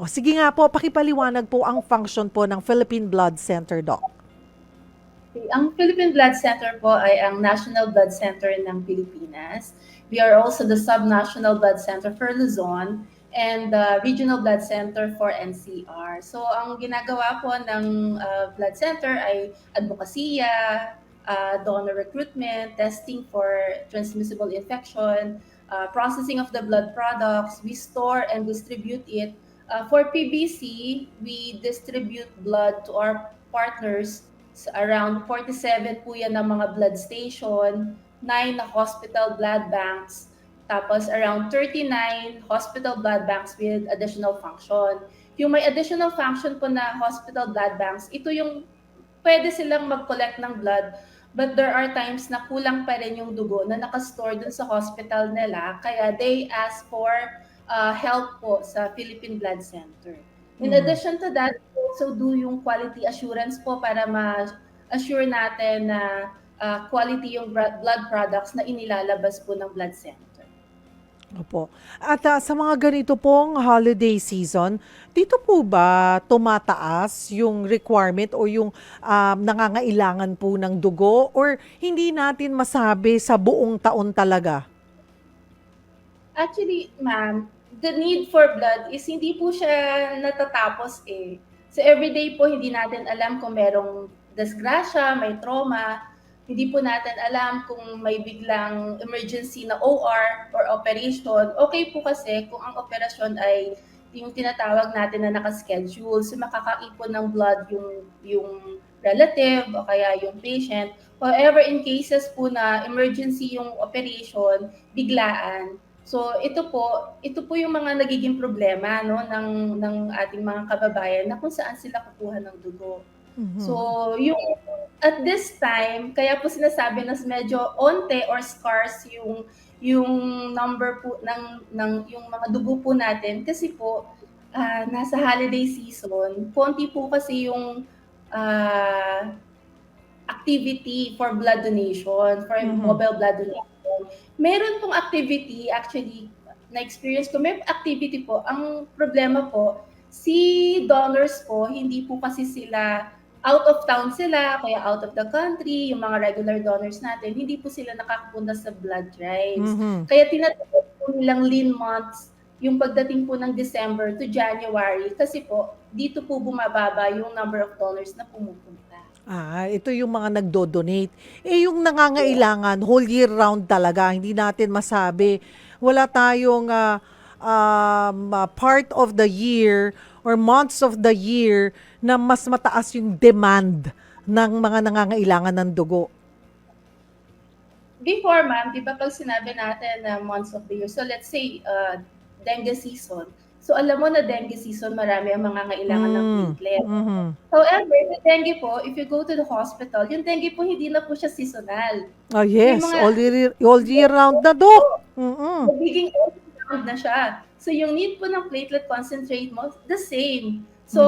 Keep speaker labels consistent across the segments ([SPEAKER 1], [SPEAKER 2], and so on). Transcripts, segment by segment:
[SPEAKER 1] O sige nga po, pakipaliwanag po ang function po ng Philippine Blood Center, Doc.
[SPEAKER 2] Ang Philippine Blood Center po ay ang National Blood Center ng Pilipinas. We are also the sub-national blood center for Luzon and the regional blood center for NCR. So ang ginagawa po ng uh, blood center ay advokasya, uh, donor recruitment, testing for transmissible infection, uh, processing of the blood products. We store and distribute it. Uh, for PBC, we distribute blood to our partners around 47 po yan ng mga blood station, 9 na hospital blood banks, tapos around 39 hospital blood banks with additional function. Yung may additional function po na hospital blood banks, ito yung pwede silang mag-collect ng blood but there are times na kulang pa rin yung dugo na nakastore dun sa hospital nila kaya they ask for uh, help po sa Philippine Blood Center. In
[SPEAKER 1] Mm.
[SPEAKER 2] addition to that, also do yung quality assurance po para ma-assure natin na uh, quality yung blood products na inilalabas po ng blood center.
[SPEAKER 1] Opo. At ah, sa mga ganito pong holiday season, dito po ba tumataas yung requirement o yung um, nangangailangan po ng dugo or hindi natin masabi sa buong taon talaga?
[SPEAKER 2] Actually, ma'am, the need for blood is hindi po siya natatapos eh. So everyday po hindi natin alam kung merong disgrasya, may trauma, hindi po natin alam kung may biglang emergency na OR or operation. Okay po kasi kung ang operasyon ay yung tinatawag natin na nakaschedule. So makakaipon ng blood yung, yung relative o kaya yung patient. However, in cases po na emergency yung operation, biglaan, So ito po, ito po yung mga nagiging problema no ng ng ating mga kababayan na kung saan sila kukuha ng dugo.
[SPEAKER 1] Mhm.
[SPEAKER 2] So, yung at this time, kaya po sinasabi na medyo onte or scarce yung yung number po ng ng yung mga dugo po natin kasi po ah, nasa holiday season, konti po kasi yung ah, activity for blood donation, for
[SPEAKER 1] Mhm.
[SPEAKER 2] mobile blood donation. Meron pong activity actually na-experience ko, may activity po. Ang problema po, si donors po, hindi po kasi sila out of town sila, kaya out of the country, yung mga regular donors natin, hindi po sila nakakapunta sa blood drives.
[SPEAKER 1] Mhm.
[SPEAKER 2] Kaya tinatawag po nilang lean months yung pagdating po ng December to January kasi po dito po bumababa yung number of donors na pumupunta.
[SPEAKER 1] Ah, ito yung mga nagdo-donate. Eh yung nangangailangan whole year round talaga, hindi natin masabi. Wala tayong ah, um, ah, part of the year or months of the year na mas mataas yung demand ng mga nangangailangan ng dugo.
[SPEAKER 2] Before, ma'am, di ba pag sinabi natin na months of the year, so let's say uh, dengue season, so alam mo na dengue season, marami ang mga kailangan ng
[SPEAKER 1] Mm.
[SPEAKER 2] platelet.
[SPEAKER 1] Mhm.
[SPEAKER 2] However, the dengue po, if you go to the hospital, yung dengue po hindi na po siya seasonal.
[SPEAKER 1] Oh yes,
[SPEAKER 2] mga-
[SPEAKER 1] all year, all year round na do. Mhm.
[SPEAKER 2] Magiging all-round na siya. So yung need po ng platelet concentrate mo, the same. So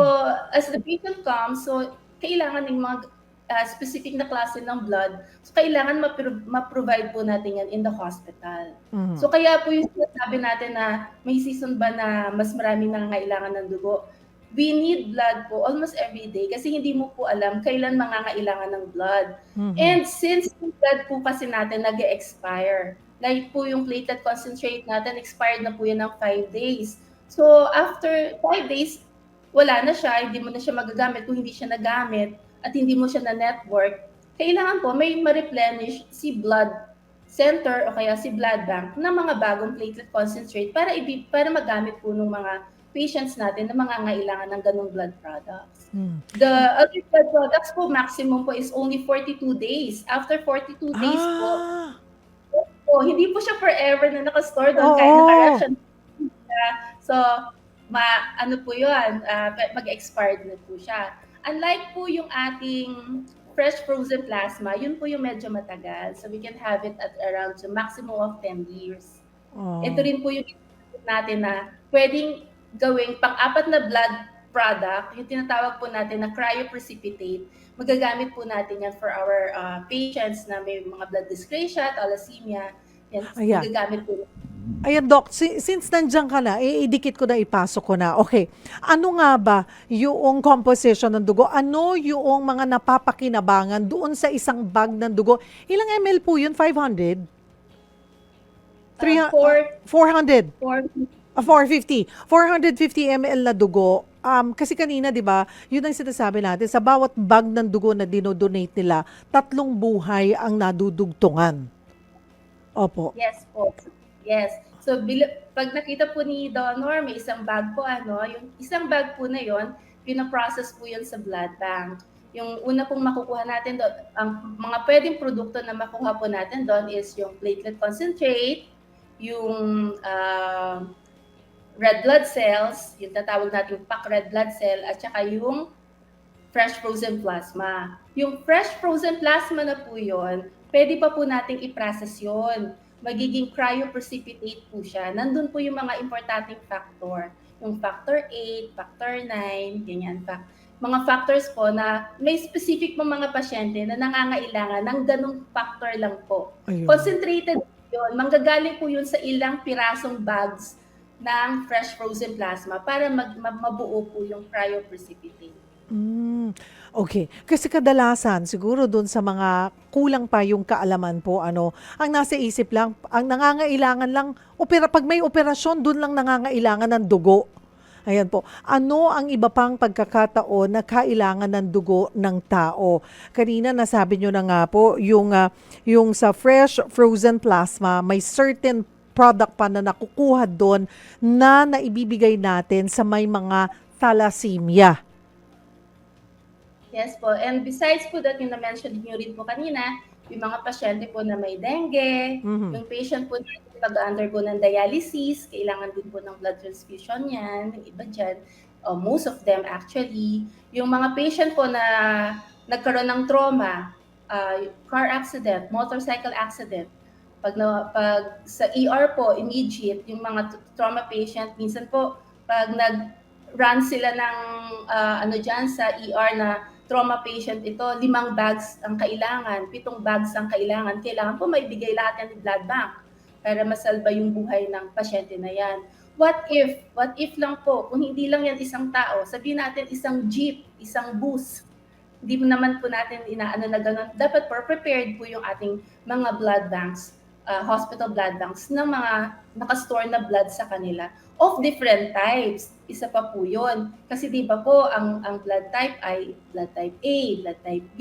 [SPEAKER 2] as the patient comes, so kailangan ng mga uh, specific na klase ng blood. So kailangan mapro- ma-provide po natin yan in the hospital.
[SPEAKER 1] Mhm.
[SPEAKER 2] So kaya po yung sinasabi natin na may season ba na mas marami nangangailangan ng dugo. We need blood po almost every day kasi hindi mo po alam kailan mangangailangan ng blood.
[SPEAKER 1] Mhm.
[SPEAKER 2] And since yung blood po kasi natin nag expire like po yung platelet concentrate natin, expired na po yan ng 5 days. So after 5 days, wala na siya, hindi mo na siya magagamit kung hindi siya nagamit at hindi mo siya na-network. Kailangan po may ma-replenish si blood center o kaya si blood bank ng mga bagong platelet concentrate para ibi, para magamit po ng mga patients natin na mga ngailangan ng ganong blood products.
[SPEAKER 1] Mhm.
[SPEAKER 2] The other blood products po, maximum po is only 42 days. After 42 days po,
[SPEAKER 1] Ah,
[SPEAKER 2] po, hindi po siya forever na nakastore doon
[SPEAKER 1] Oo.
[SPEAKER 2] kahit naka-ration. So, ma, ano po yun, ah, mag-expired na po siya. Unlike po yung ating fresh frozen plasma, yun po yung medyo matagal. So, we can have it at around to maximum of 10 years.
[SPEAKER 1] oh.
[SPEAKER 2] Ito rin po yung natin na pwedeng gawing pang-apat na blood product, yung tinatawag po natin na cryoprecipitate. Magagamit po natin yan for our uh, patients na may mga blood dyscrasia, thalassemia. Yan,
[SPEAKER 1] Ayan.
[SPEAKER 2] magagamit po
[SPEAKER 1] Ayan, Doc, si- since nandiyan ka na, eh, idikit ko na, ipasok ko na. Okay, ano nga ba yung composition ng dugo? Ano yung mga napapakinabangan doon sa isang bag ng dugo? Ilang ml po yun? 500? Three,
[SPEAKER 2] Uh, four-
[SPEAKER 1] 400?
[SPEAKER 2] For
[SPEAKER 1] Ah, 450. 450 ml na dugo. Um, kasi kanina, di ba, yun ang sinasabi natin, sa bawat bag ng dugo na dinodonate nila, tatlong buhay ang nadudugtungan. Opo.
[SPEAKER 2] Yes po. Yes. So, bila, pag nakita po ni donor, may isang bag po, ano, yung isang bag po na yon, pinaprocess po yun sa blood bank. Yung una pong makukuha natin doon, ang mga pwedeng produkto na makuha po natin doon is yung platelet concentrate, yung ah, red blood cells, yung tatawag natin pack red blood cell, at saka yung fresh frozen plasma. Yung fresh frozen plasma na po yun, pwede pa po nating i-process yun. Magiging cryoprecipitate po siya. Nandun po yung mga importanteng factor. Yung factor 8, factor 9, ganyan pa. Mga factors po na may specific po mga pasyente na nangangailangan ng ganong factor lang po.
[SPEAKER 1] Ayun.
[SPEAKER 2] Concentrated yun. Manggagaling po yun sa ilang pirasong bags ng fresh frozen plasma para mag, ma- mabuo po yung cryoprecipitate.
[SPEAKER 1] Mm, okay. Kasi kadalasan, siguro doon sa mga kulang pa yung kaalaman po, ano, ang nasa isip lang, ang nangangailangan lang, opera, pag may operasyon, doon lang nangangailangan ng dugo. Ayan po. Ano ang iba pang pagkakataon na kailangan ng dugo ng tao? Kanina nasabi nyo na nga po, yung, ah, yung sa fresh frozen plasma, may certain product pa na nakukuha doon na naibibigay natin sa may mga thalassemia.
[SPEAKER 2] Yes po. And besides po that, yung na-mention niyo rin po kanina, yung mga pasyente po na may dengue,
[SPEAKER 1] Mhm.
[SPEAKER 2] yung patient po na pag-undergo ng dialysis, kailangan din po ng blood transfusion yan, yung iba dyan, uh, most of them actually. Yung mga patient po na nagkaroon ng trauma, uh, car accident, motorcycle accident, pag, na, pag sa ER po, immediate, yung mga trauma patient, minsan po, pag nag-run sila ng ah, ano dyan sa ER na trauma patient ito, limang bags ang kailangan, pitong bags ang kailangan. Kailangan po maibigay lahat yan ng blood bank para masalba yung buhay ng pasyente na yan. What if, what if lang po, kung hindi lang yan isang tao, sabihin natin isang jeep, isang bus, hindi naman po natin inaano na gano'n. Dapat po prepared po yung ating mga blood banks, uh, hospital blood banks ng mga nakastore na blood sa kanila of different types. Isa pa po yun. Kasi di ba po, ang, ang blood type ay blood type A, blood type B,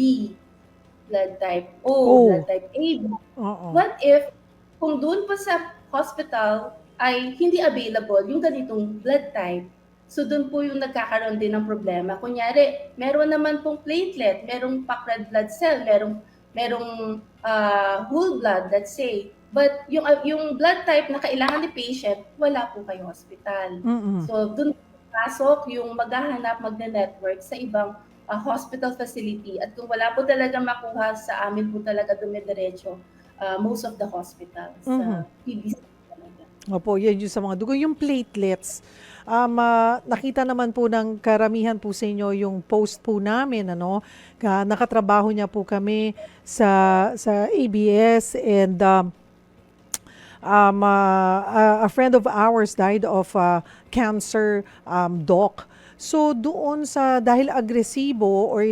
[SPEAKER 2] blood type O,
[SPEAKER 1] O.
[SPEAKER 2] blood type AB.
[SPEAKER 1] Oo.
[SPEAKER 2] What if, kung doon po sa hospital ay hindi available yung ganitong blood type, so doon po yung nagkakaroon din ng problema. Kunyari, meron naman pong platelet, merong packed red blood cell, merong merong ah, whole blood, let's say. But yung ah, yung blood type na kailangan ni patient, wala po kayo hospital.
[SPEAKER 1] Mm-mm.
[SPEAKER 2] So doon pasok yung maghahanap magne-network sa ibang ah, hospital facility at kung wala po talaga makuha sa amin po talaga dumidiretso ah, most of the hospitals sa
[SPEAKER 1] Mhm.
[SPEAKER 2] PBC talaga.
[SPEAKER 1] Opo, yan yung sa mga dugo. Yung platelets, um, ah, nakita naman po ng karamihan po sa inyo yung post po namin, ano, ka, nakatrabaho niya po kami sa, sa ABS and um, um, ah, a- friend of ours died of ah, cancer, um, doc. So doon sa, dahil agresibo or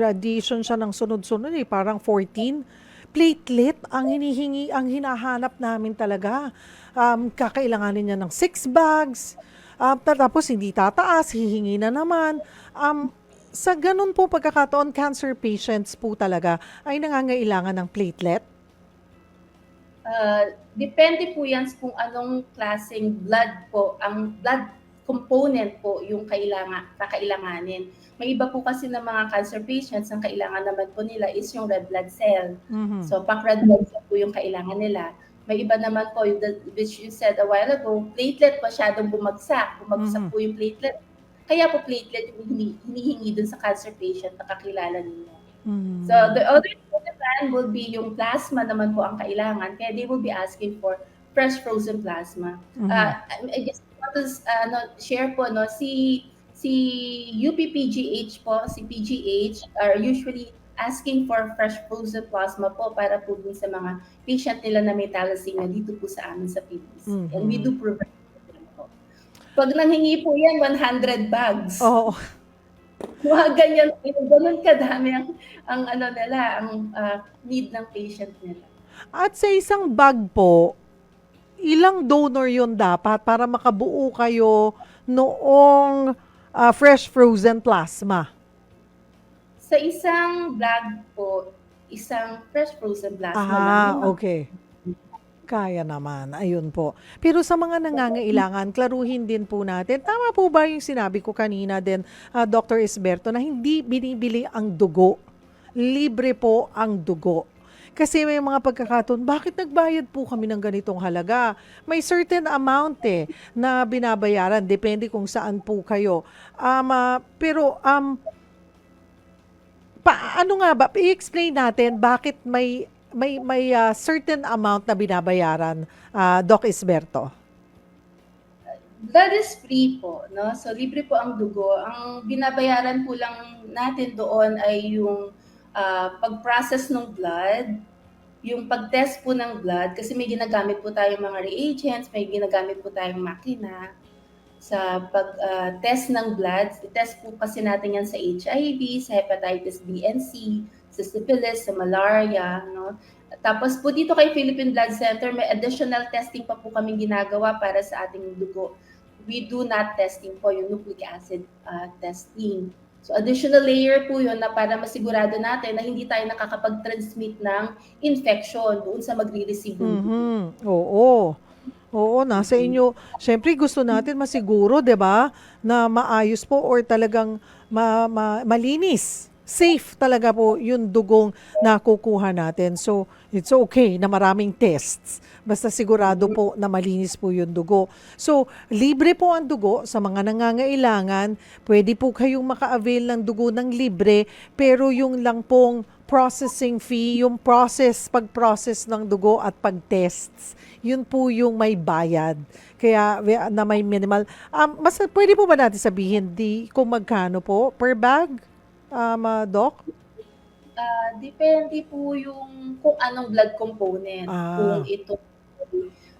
[SPEAKER 1] radiation siya ng sunod-sunod, eh, parang 14, platelet ang hinihingi, ang hinahanap namin talaga. Um, kakailanganin niya ng 6 bags, um, tapos hindi tataas, hihingi na naman. Um, sa ganun po pagkakataon, cancer patients po talaga ay nangangailangan ng platelet.
[SPEAKER 2] Ah, depende po yan kung anong klaseng blood po, ang blood component po yung kailangan, kakailanganin. May iba po kasi ng mga cancer patients, ang kailangan naman po nila is yung red blood cell.
[SPEAKER 1] Mhm.
[SPEAKER 2] So, pack red blood cell po yung kailangan nila. May iba naman po, which you said a while ago, platelet masyadong bumagsak. Bumagsak
[SPEAKER 1] Mhm.
[SPEAKER 2] po yung platelet. Kaya po platelet yung hini- hinihingi dun sa cancer patient na kakilala ninyo.
[SPEAKER 1] Mhm.
[SPEAKER 2] So, the other plan will be yung plasma naman po ang kailangan. Kaya they will be asking for fresh frozen plasma.
[SPEAKER 1] Mhm.
[SPEAKER 2] Uh, I just want to uh, no, share po, no, si si UPPGH po, si PGH are usually asking for fresh frozen plasma po para po dun sa mga patient nila na may thalassemia dito po sa amin sa PBC. And we do provide po. Pag nanghingi po yan, 100 bags.
[SPEAKER 1] Oo.
[SPEAKER 2] Mga ganyan, ganun kadami ang, ang ano nila, ang ah, need ng patient nila.
[SPEAKER 1] At sa isang bag po, ilang donor yun dapat para makabuo kayo noong ah, fresh frozen plasma?
[SPEAKER 2] Sa isang bag po, isang fresh frozen plasma lang.
[SPEAKER 1] Ah, okay. Kaya naman. Ayun po. Pero sa mga nangangailangan, klaruhin din po natin. Tama po ba yung sinabi ko kanina din, ah, Dr. Esberto, na hindi binibili ang dugo. Libre po ang dugo. Kasi may mga pagkakataon, bakit nagbayad po kami ng ganitong halaga? May certain amount eh na binabayaran. Depende kung saan po kayo. Um, ah, pero um, pa, ano nga ba, i-explain natin bakit may may may ah, certain amount na binabayaran ah, Doc Isberto.
[SPEAKER 2] Blood is free po, no? So libre po ang dugo. Ang binabayaran po lang natin doon ay yung ah, pag-process ng blood, yung pag-test po ng blood kasi may ginagamit po tayong mga reagents, may ginagamit po tayong makina sa pag-test ng blood. I-test po kasi natin yan sa HIV, sa hepatitis B and C, sa syphilis, sa malaria, no? Tapos po dito kay Philippine Blood Center, may additional testing pa po kaming ginagawa para sa ating dugo. We do not testing po yung nucleic acid uh, testing. So additional layer po yun na para masigurado natin na hindi tayo nakakapag-transmit ng infection doon sa magre-receive.
[SPEAKER 1] Mhm. Oo. Oo, nasa inyo. Siyempre gusto natin masiguro, 'di ba, na maayos po or talagang ma- ma- malinis. Safe talaga po yung dugong nakukuha natin. So, it's okay na maraming tests. Basta sigurado po na malinis po yung dugo. So, libre po ang dugo sa mga nangangailangan. Pwede po kayong maka-avail ng dugo ng libre, pero yung lang pong processing fee, yung process, pag-process ng dugo at pag-tests, yun po yung may bayad. Kaya na may minimal. Um, mas pwede po ba natin sabihin di kung magkano po per bag? Um, ah, Doc?
[SPEAKER 2] Ah, depende po yung kung anong blood component.
[SPEAKER 1] Ah.
[SPEAKER 2] Kung ito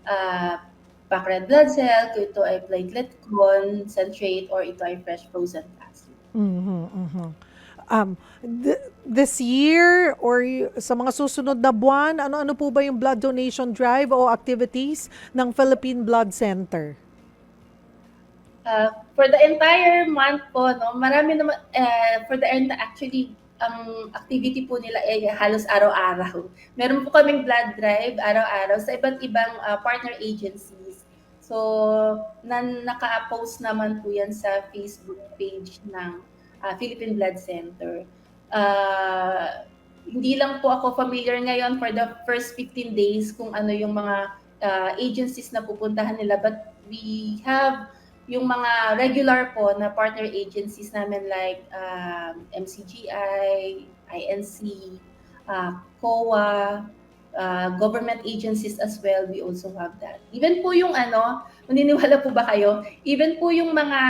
[SPEAKER 2] ah packed red blood cell, kung ito ay platelet concentrate, or ito ay fresh frozen plasma.
[SPEAKER 1] Mhm, mhm. Um, th- this year or sa mga susunod na buwan, ano-ano po ba yung blood donation drive o activities ng Philippine Blood Center?
[SPEAKER 2] Uh, for the entire month po, no, marami naman, eh, for the ent- actually, ang activity po nila ay halos araw-araw. Meron po kaming blood drive araw-araw sa iba't ibang uh, partner agencies. So, nan naka-post naman po yan sa Facebook page ng uh, Philippine Blood Center. Uh, hindi lang po ako familiar ngayon for the first 15 days kung ano yung mga uh, agencies na pupuntahan nila but we have yung mga regular po na partner agencies namin like um, MCGI, INC, uh, COA, uh, government agencies as well, we also have that. Even po yung ano, maniniwala po ba kayo? Even po yung mga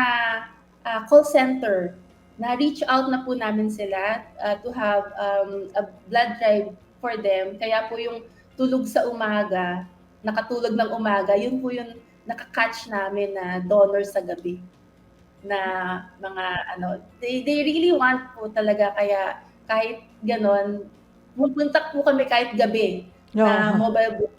[SPEAKER 2] uh, call center, na-reach out na po namin sila uh, to have um, a blood drive for them. Kaya po yung tulog sa umaga, nakatulog ng umaga, yun po yung nakakatch namin na donor sa gabi na mga ano they, they really want po talaga kaya kahit ganon pupunta po kami kahit gabi na
[SPEAKER 1] Oo.
[SPEAKER 2] mobile book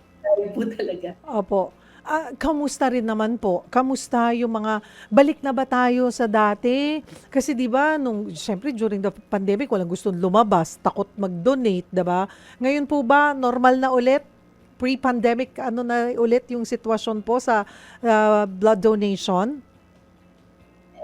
[SPEAKER 2] po talaga
[SPEAKER 1] Opo. Ah, kamusta rin naman po? Kamusta yung mga balik na ba tayo sa dati? Kasi 'di ba nung syempre during the pandemic walang gustong lumabas, takot mag-donate, 'di ba? Ngayon po ba normal na ulit? Pre-pandemic ano na ulit yung sitwasyon po sa ah, blood donation?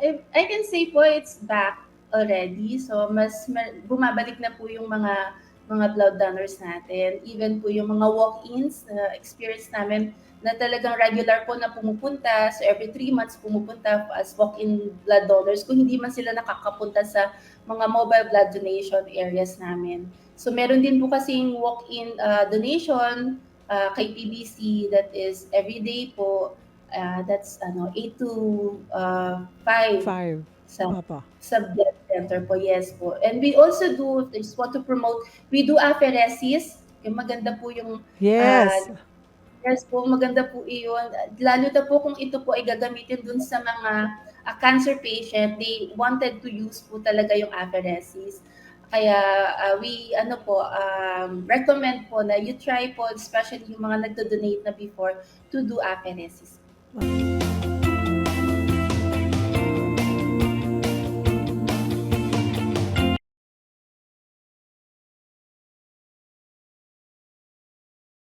[SPEAKER 2] I, can say po it's back already so mas ma- bumabalik na po yung mga mga blood donors natin even po yung mga walk-ins na experience namin na talagang regular po na pumupunta. So every three months pumupunta as walk-in blood donors kung hindi man sila nakakapunta sa mga mobile blood donation areas namin. So meron din po kasing walk-in uh, donation uh, kay PBC that is every day po. Uh, that's ano 8 to uh, 5
[SPEAKER 1] Five.
[SPEAKER 2] sa
[SPEAKER 1] Opo.
[SPEAKER 2] sa blood Center po, yes po. And we also do, just want to promote, we do apheresis. Yung maganda po yung
[SPEAKER 1] Yes.
[SPEAKER 2] Yes po, maganda po iyon. Lalo na po kung ito po ay gagamitin dun sa mga ah, cancer patient, they wanted to use po talaga yung apheresis. Kaya ah, we ano po um, recommend po na you try po especially yung mga nagdo-donate na before to do apheresis.